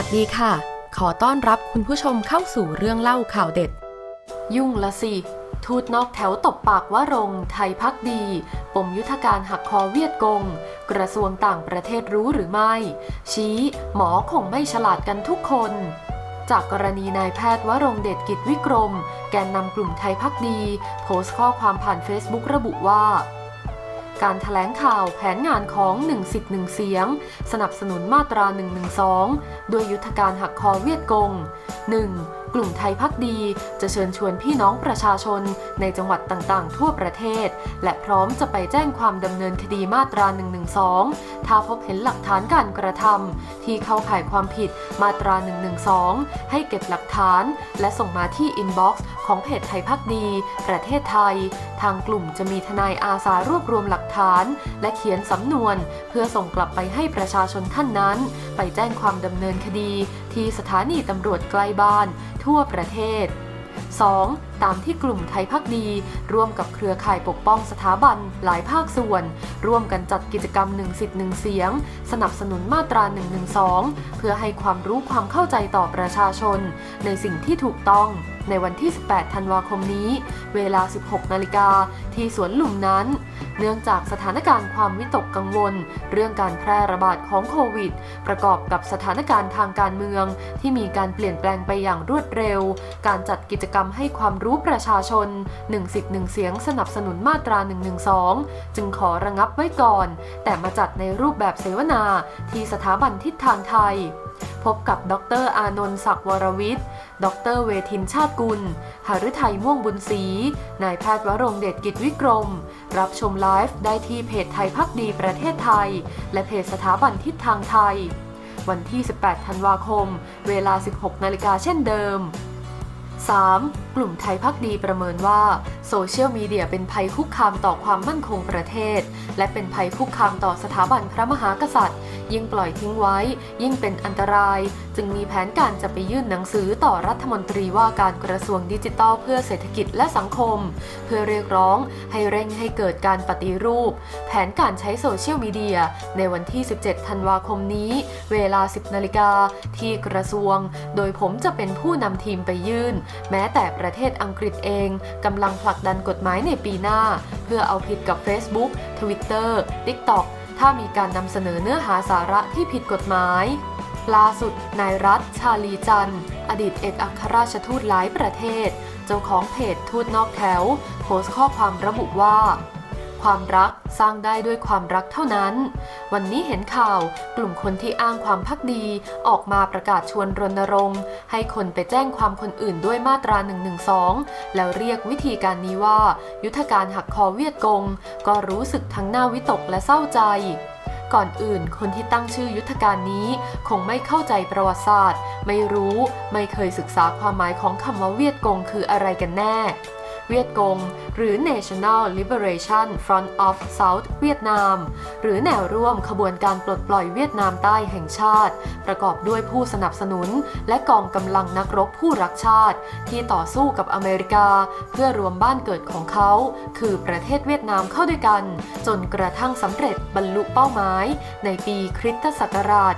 วัสดีค่ะ ขอต้อนรับคุณผู้ชมเข้าสู่เรื่องเล่าข่าวเด็ด ยุ่งละสิ ทูตนอกแถวตบปากว่ารงไทยพักดี ปมยุทธการหักคอเวียดกง กระทรวงต่างประเทศรู้หรือไม่ ชี้ หมอคงไม่ฉลาดกันทุกคน จากกรณีนายแพทย์วรงเดชกิจวิกรม แกนนำกลุ่มไทยพักดี โพสต์ข้อความผ่าน Facebook ระบุว่า การถแถลงข่าวแผนงานของ1สิทธิ์1เสียง สนับสนุนมาตรา 112 ด้วยยุทธการหักคอเวียดกง 1. กลุ่มไทยพักดี จะเชิญชวนพี่น้องประชาชนในจังหวัดต่างๆ ทั่วประเทศ และพร้อมจะไปแจ้งความดำเนินคดีมาตรา 112 ถ้าพบเห็นหลักฐานการกระทำที่เข้าข่ายความผิดมาตรา 112 ให้เก็บหลักฐาน และส่งมาที่อินบ็อกซ์ของเพจไทยพักดี ประเทศไทย ทางกลุ่มจะมีทนายอาสารวบรวมหลักฐาน และเขียนสำนวน เพื่อส่งกลับไปให้ประชาชนท่านนั้น ไปแจ้งความดำเนินคดี ที่สถานีตำรวจใกล้บ้านทั่วประเทศ 2. ตามที่กลุ่มไทยพักดี ร่วมกับเครือข่ายปกป้องสถาบันหลายภาคส่วน ร่วมกันจัดกิจกรรมหนึ่งสิทธิ์หนึ่งเสียง สนับสนุนมาตรา 112 เพื่อให้ความรู้ความเข้าใจต่อประชาชน ในสิ่งที่ถูกต้องในวันที่ 18 ธันวาคมนี้ เวลา 16 นาฬิกา ที่สวนหลุมนั้น เนื่องจากสถานการณ์ความวิตกกังวล เรื่องการแพร่ระบาดของโควิด ประกอบกับสถานการณ์ทางการเมือง ที่มีการเปลี่ยนแปลงไปอย่างรวดเร็ว การจัดกิจกรรมให้ความรูู้้ประชาชน1สิทธิ์1เสียงสนับสนุนมาตรา 112 จึงขอระงับไว้ก่อน แต่มาจัดในรูปแบบเสวนาที่สถาบันทิศทางไทย พบกับดรอานนท์ศักดิ์วรวิทย์ ดรเวทินชาติกุล หฤทัยม่วงบุญศรี นายแพทย์วรงเดชกิจวิกรม รับชมไลฟ์ได้ที่เพจไทยพักดีประเทศไทย และเพจสถาบันทิศทางไทย วันที่ 18 ธันวาคม เวลา 16 นาฬิกาเช่นเดิม 3. กลุ่มไทยพักดีประเมินว่าโซเชียลมีเดียเป็นภัยคุกคามต่อความมั่นคงประเทศ และเป็นภัยคุกคามต่อสถาบันพระมหากษัตริย์ ยิ่งปล่อยทิ้งไว้ ยิ่งเป็นอันตราย จึงมีแผนการจะไปยื่นหนังสือต่อรัฐมนตรีว่าการกระทรวงดิจิทัลเพื่อเศรษฐกิจและสังคม เพื่อเรียกร้องให้เร่งให้เกิดการปฏิรูป แผนการใช้โซเชียลมีเดียในวันที่ 17 ธันวาคมนี้ เวลา 10 นาฬิกา ที่กระทรวง โดยผมจะเป็นผู้นำทีมไปยื่น แม้แต่ประเทศอังกฤษเองกำลังผลักดันกฎหมายในปีหน้า เพื่อเอาผิดกับ Facebook Twitter TikTok ถ้ามีการนำเสนอเนื้อหาสาระที่ผิดกฎหมาย ล่าสุดนายรัฐ ชาลีจันต์อดีตเอกอัครราชทูตหลายประเทศ เจ้าของเพจทูตนอกแถว โพสต์ข้อความระบุว่า ความรักสร้างได้ด้วยความรักเท่านั้น วันนี้เห็นข่าวกลุ่มคนที่อ้างความพักดี ออกมาประกาศชวนรณรงค์ ให้คนไปแจ้งความคนอื่นด้วยมาตรา 112 แล้วเรียกวิธีการนี้ว่า ยุทธการหักคอเวียดกง ก็รู้สึกทั้งหน้าวิตกและเศร้าใจก่อนอื่นคนที่ตั้งชื่อยุทธการนี้ คงไม่เข้าใจประวัติศาสตร์ ไม่รู้ ไม่เคยศึกษาความหมายของคำว่าเวียดกงคืออะไรกันแน่ เวียดกง หรือ National Liberation Front of South เวียดนามหรือแนวร่วมขบวนการปลดปล่อยเวียดนามใต้แห่งชาติ ประกอบด้วยผู้สนับสนุน และกองกำลังนักรบผู้รักชาติ ที่ต่อสู้กับอเมริกา เพื่อรวมบ้านเกิดของเขา คือประเทศเวียดนามเข้าด้วยกัน จนกระทั่งสำเร็จบรรลุเป้าหมาย ในปีคริสตศักราช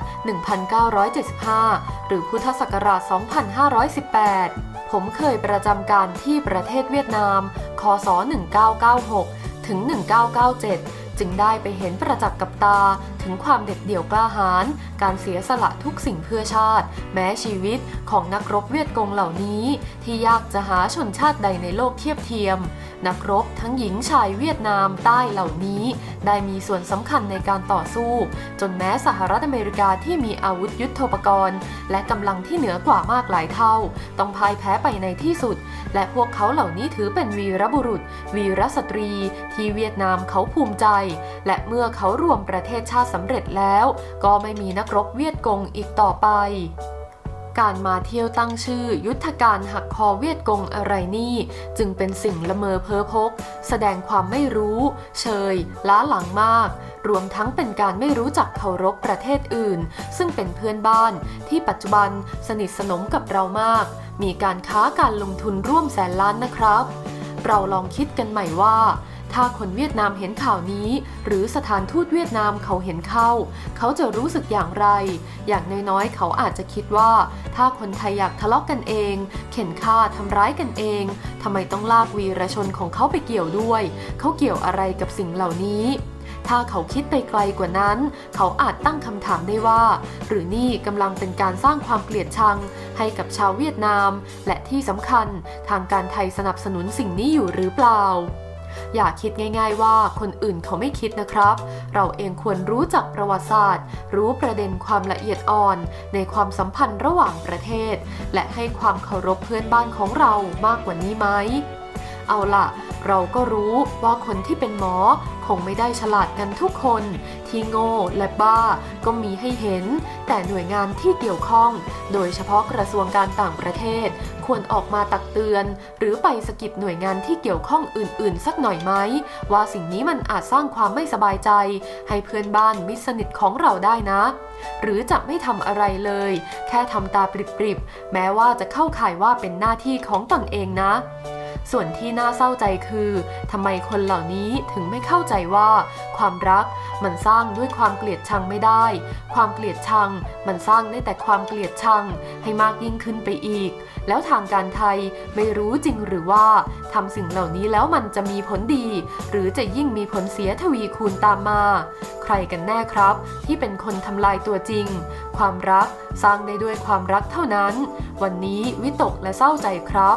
1975 หรือพุทธศักราช 2518 ผมเคยประจำการที่ประเทศเวียดนาม คศ 1996 ถึง 1997 จึงได้ไปเห็นประจักษ์กับตา ถึงความเด็ดเดี่ยวกล้าหาญการเสียสละทุกสิ่งเพื่อชาติ แม้ชีวิตของนักรบเวียดกงเหล่านี้ ที่ยากจะหาชนชาติใดในโลกเทียบเทียม นักรบทั้งหญิงชายเวียดนามใต้เหล่านี้ ได้มีส่วนสำคัญในการต่อสู้ จนแม้สหรัฐอเมริกาที่มีอาวุธยุโทโธปกรณ์ และกำลังที่เหนือกว่ามากหลายเท่า ต้องพ่ายแพ้ไปในที่สุด และพวกเขาเหล่านี้ถือเป็นวีรบุรุษ วีรสตรี ที่เวียดนามเขาภูมิใจและเมื่อเขารวมประเทศชาติสำเร็จแล้ว ก็ไม่มีนักรบเวียดกงอีกต่อไป การมาเที่ยวตั้งชื่อ ยุทธการหักคอเวียดกงอะไรนี่ จึงเป็นสิ่งละเมอเพ้อพก แสดงความไม่รู้ เชย ล้าหลังมาก รวมทั้งเป็นการไม่รู้จักเคารพประเทศอื่น ซึ่งเป็นเพื่อนบ้านที่ปัจจุบันสนิทสนมกับเรามาก มีการค้าการลงทุนร่วมแสนล้านนะครับเราลองคิดกันใหม่ว่า ถ้าคนเวียดนามเห็นข่าวนี้ หรือสถานทูตเวียดนามเขาเห็นเข้า เขาจะรู้สึกอย่างไร อย่างน้อยๆ เขาอาจจะคิดว่า ถ้าคนไทยอยากทะเลาะกันเอง เข็นฆ่าทำร้ายกันเองทำไมต้องลากวีรชนของเขาไปเกี่ยวด้วย เขาเกี่ยวอะไรกับสิ่งเหล่านี้ถ้าเขาคิดไปไกลกว่านั้น เขาอาจตั้งคำถามได้ว่า หรือนี่กำลังเป็นการสร้างความเกลียดชัง ให้กับชาวเวียดนาม และที่สำคัญทางการไทยสนับสนุนสิ่งนี้อยู่หรือเปล่า อย่าคิดง่ายๆว่าคนอื่นเขาไม่คิดนะครับ เราเองควรรู้จักประวัติศาสตร์ รู้ประเด็นความละเอียดอ่อน ในความสัมพันธ์ระหว่างประเทศ และให้ความเคารพเพื่อนบ้านของเรามากกว่านี้ไหม เอาล่ะ เราก็รู้ว่าคนที่เป็นหมอคงไม่ได้ฉลาดกันทุกคน ที่โง่และบ้าก็มีให้เห็น แต่หน่วยงานที่เกี่ยวข้อง โดยเฉพาะกระทรวงการต่างประเทศ ควรออกมาตักเตือน หรือไปสกิดหน่วยงานที่เกี่ยวข้องอื่น ๆ สักหน่อยไหมว่าสิ่งนี้มันอาจสร้างความไม่สบายใจ ให้เพื่อนบ้านมิตรสนิทของเราได้นะหรือจะไม่ทำอะไรเลย แค่ทำตาปริบๆ แม้ว่าจะเข้าข่ายว่าเป็นหน้าที่ของตนเองนะ ส่วนที่น่าเศร้าใจคือทำไมคนเหล่านี้ถึงไม่เข้าใจว่า ความรักมันสร้างด้วยความเกลียดชังไม่ได้ ความเกลียดชังมันสร้างได้แต่ความเกลียดชังให้มากยิ่งขึ้นไปอีก แล้วทางการไทยไม่รู้จริงหรือว่าทำสิ่งเหล่านี้แล้วมันจะมีผลดี หรือจะยิ่งมีผลเสียทวีคูณตามมา ใครกันแน่ครับ ที่เป็นคนทำลายตัวจริง ความรักสร้างได้ด้วยความรักเท่านั้น วันนี้วิตกและเศร้าใจครับ